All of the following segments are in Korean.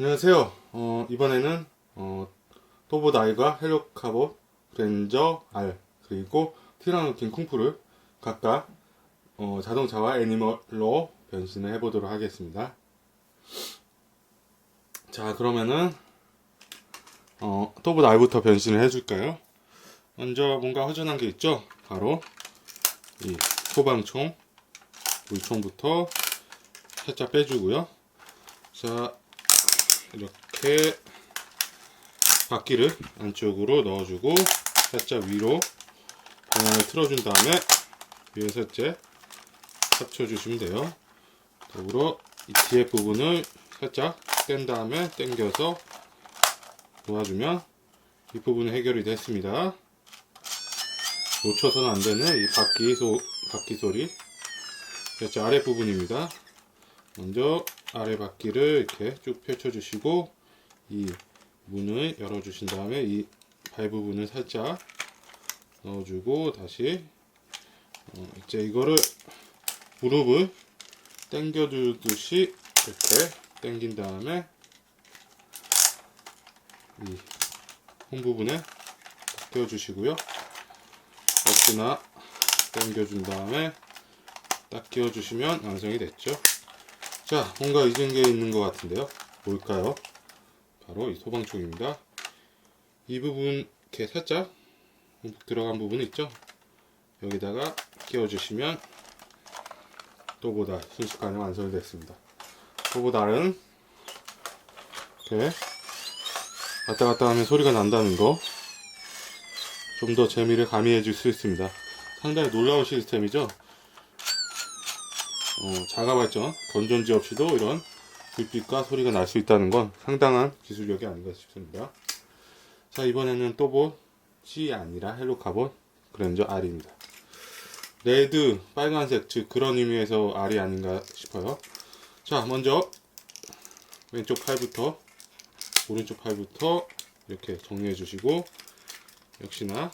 안녕하세요. 어, 이번에는 어, 토보 나이가 헬로카보 그랜저 R 그리고 티라노킨 쿵푸를 각각 어, 자동차와 애니멀로 변신을 해보도록 하겠습니다. 자 그러면은 어, 토보 나이부터 변신을 해줄까요? 먼저 뭔가 허전한 게 있죠? 바로 이 소방총 물총부터 살짝 빼주고요. 자 이렇게 바퀴를 안쪽으로 넣어주고 살짝 위로 방향을 틀어준 다음에 위에서 이제 합쳐주시면 돼요. 더불어 이 뒤에 부분을 살짝 뗀 다음에 당겨서 놓아주면 이 부분은 해결이 됐습니다. 놓쳐서는 안 되는 이 바퀴 소 바퀴 소리. 살짝 아래 부분입니다. 먼저 아래 바퀴를 이렇게 쭉 펼쳐주시고 이 문을 열어주신 다음에 이 발 부분을 살짝 넣어주고 다시 어, 이제 이거를 무릎을 당겨주듯이 이렇게 당긴 다음에 이 홈 부분에 끼워주시고요. 역시나 당겨준 다음에 딱 끼워주시면 완성이 됐죠. 자, 뭔가 잊은 게 있는 것 같은데요. 뭘까요? 바로 이 소방총입니다. 이 부분 이렇게 살짝 들어간 부분 있죠? 여기다가 끼워주시면 또보다 순식간에 완성이 됐습니다. 또보다는 이렇게 왔다 갔다 하면 소리가 난다는 거 좀 더 재미를 가미해 줄 수 있습니다. 상당히 놀라운 시스템이죠? 어, 자가 발전, 건전지 없이도 이런 불빛과 소리가 날 수 있다는 건 상당한 기술력이 아닌가 싶습니다. 자, 이번에는 또봇이 아니라 헬로카본 그랜저 R입니다. 레드, 빨간색, 즉 그런 의미에서 R이 아닌가 싶어요. 자, 먼저 왼쪽 팔부터 오른쪽 팔부터 이렇게 정리해 주시고 역시나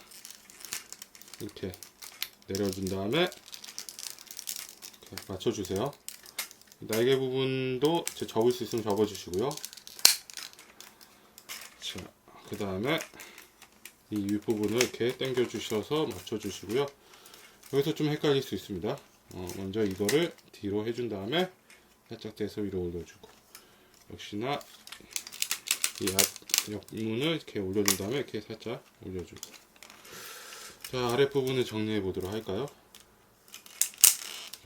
이렇게 내려준 다음에 맞춰주세요. 날개 부분도 제 접을 수 있으면 접어주시고요. 자, 그 다음에 이 윗부분을 이렇게 당겨 주셔서 맞춰 주시고요. 여기서 좀 헷갈릴 수 있습니다. 어, 먼저 이거를 뒤로 해준 다음에 살짝 떼서 위로 올려주고 역시나 이 앞 옆문을 이렇게 올려준 다음에 이렇게 살짝 올려주고 자 아랫부분을 정리해 보도록 할까요?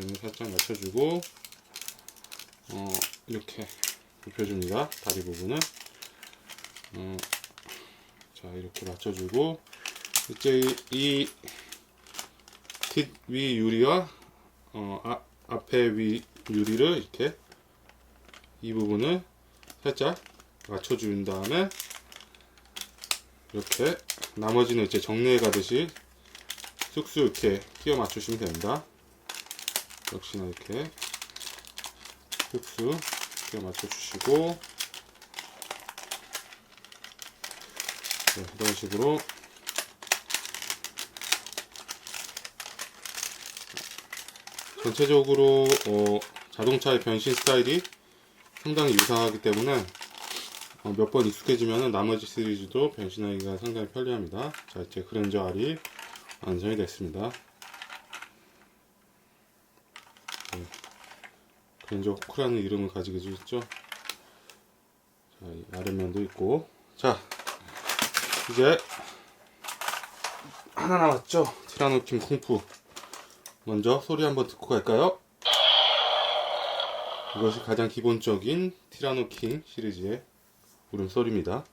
여기 살짝 맞춰주고 어, 이렇게 눕혀줍니다. 다리 부분을. 어, 자, 이렇게 맞춰주고, 이제 이, 이, 뒷, 위 유리와, 어, 아, 앞에 위 유리를 이렇게, 이 부분을 살짝 맞춰준 다음에, 이렇게, 나머지는 이제 정리해 가듯이 쑥쑥 이렇게 끼워 맞추시면 됩니다. 역시나 이렇게 흡수 이렇게 맞춰주시고 네, 이런 식으로 전체적으로 어, 자동차의 변신 스타일이 상당히 유사하기 때문에 어, 몇 번 익숙해지면 나머지 시리즈도 변신하기가 상당히 편리합니다. 자 이제 그랜저 R이 완성이 됐습니다. 렌저 호크라는 이름을 가지고 있죠. 자, 이 아랫면도 있고. 자, 이제 하나 남았죠. 티라노킨 쿵푸. 먼저 소리 한번 듣고 갈까요? 이것이 가장 기본적인 티라노킹 시리즈의 울음소리입니다.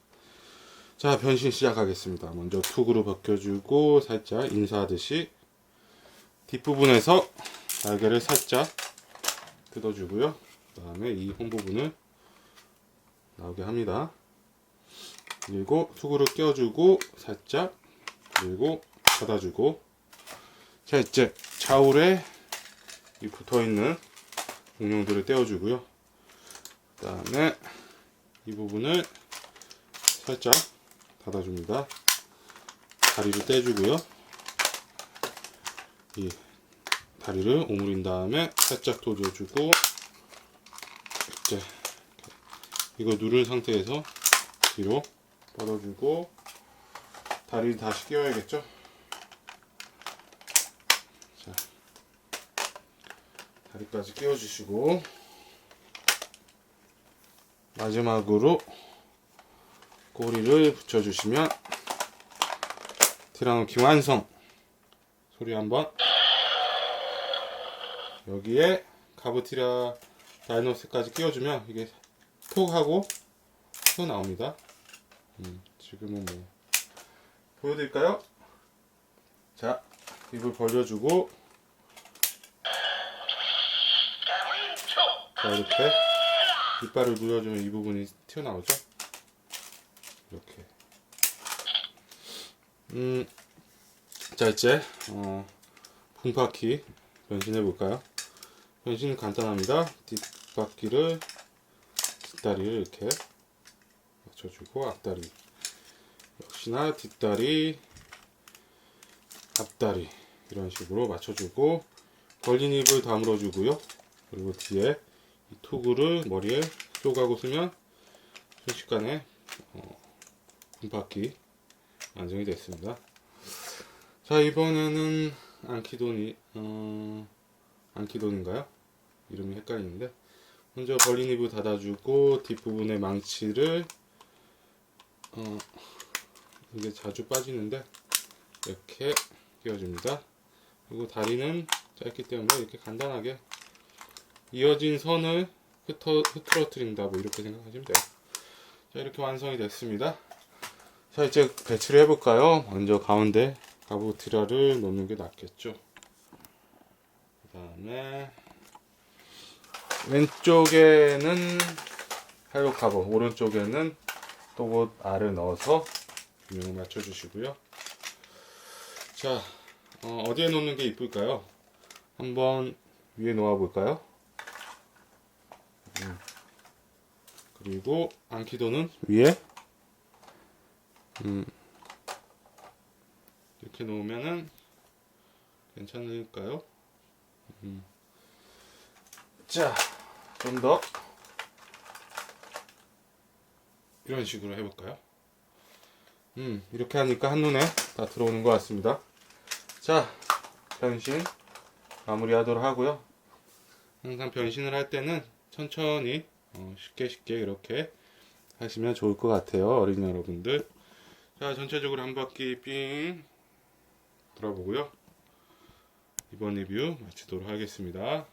자, 변신 시작하겠습니다. 먼저 툭으로 벗겨주고 살짝 인사하듯이 뒷부분에서 날개를 살짝 뜯어주고요. 그 다음에 이 홈 부분을 나오게 합니다. 그리고 수구를 껴주고 살짝 그리고 닫아주고 자 이제 좌우에 이 붙어있는 공룡들을 떼어주고요. 그 다음에 이 부분을 살짝 닫아줍니다. 다리를 떼주고요. 이 다리를 오므린 다음에 살짝 돌려주고 이제 이거 누른 상태에서 뒤로 뻗어주고 다리 다시 끼워야겠죠? 자, 다리까지 끼워주시고 마지막으로 꼬리를 붙여주시면 티라노킹 완성 소리 한번 여기에 가브티라 다이노스까지 끼워주면 이게 톡 하고 튀어나옵니다 음, 지금은 뭐 보여드릴까요? 자 입을 벌려주고 자 이렇게 이빨을 눌러주면 이 부분이 튀어나오죠 이렇게 음, 자 이제 어, 분파키 변신해 볼까요? 변신은 간단합니다. 뒷바퀴를 뒷다리를 이렇게 맞춰주고 앞다리 역시나 뒷다리 앞다리 이런 식으로 맞춰주고 벌린 입을 다물어 주고요. 그리고 뒤에 이 투구를 머리에 쏘가고 쓰면 순식간에 어, 분바퀴 완성이 됐습니다. 자 이번에는 안키돈이 어, 안키돈인가요? 이름이 헷갈리는데 먼저 벌린 입을 닫아주고 뒷부분에 망치를 어, 이게 자주 빠지는데 이렇게 끼워줍니다. 그리고 다리는 짧기 때문에 이렇게 간단하게 이어진 선을 흐터, 흐트러뜨린다 뭐 이렇게 생각하시면 돼요. 자 이렇게 완성이 됐습니다. 자 이제 배치를 해볼까요? 먼저 가운데 가부티라를 놓는 게 낫겠죠. 그 다음에 왼쪽에는 헬로 카버, 오른쪽에는 또봇 R을 넣어서 균형을 맞춰주시고요. 자 어, 디에 놓는 게 이쁠까요? 한번 위에 놓아 볼까요? 음. 그리고 안키도는 위에 음. 이렇게 놓으면은 괜찮을까요? 음. 자, 좀 더 이런 식으로 해볼까요? 음, 이렇게 하니까 한눈에 다 들어오는 것 같습니다. 자, 변신 마무리하도록 하고요. 항상 변신을 할 때는 천천히 어, 쉽게 쉽게 이렇게 하시면 좋을 것 같아요. 어린이 여러분들. 자, 전체적으로 한 바퀴 삥 돌아보고요. 이번 리뷰 마치도록 하겠습니다.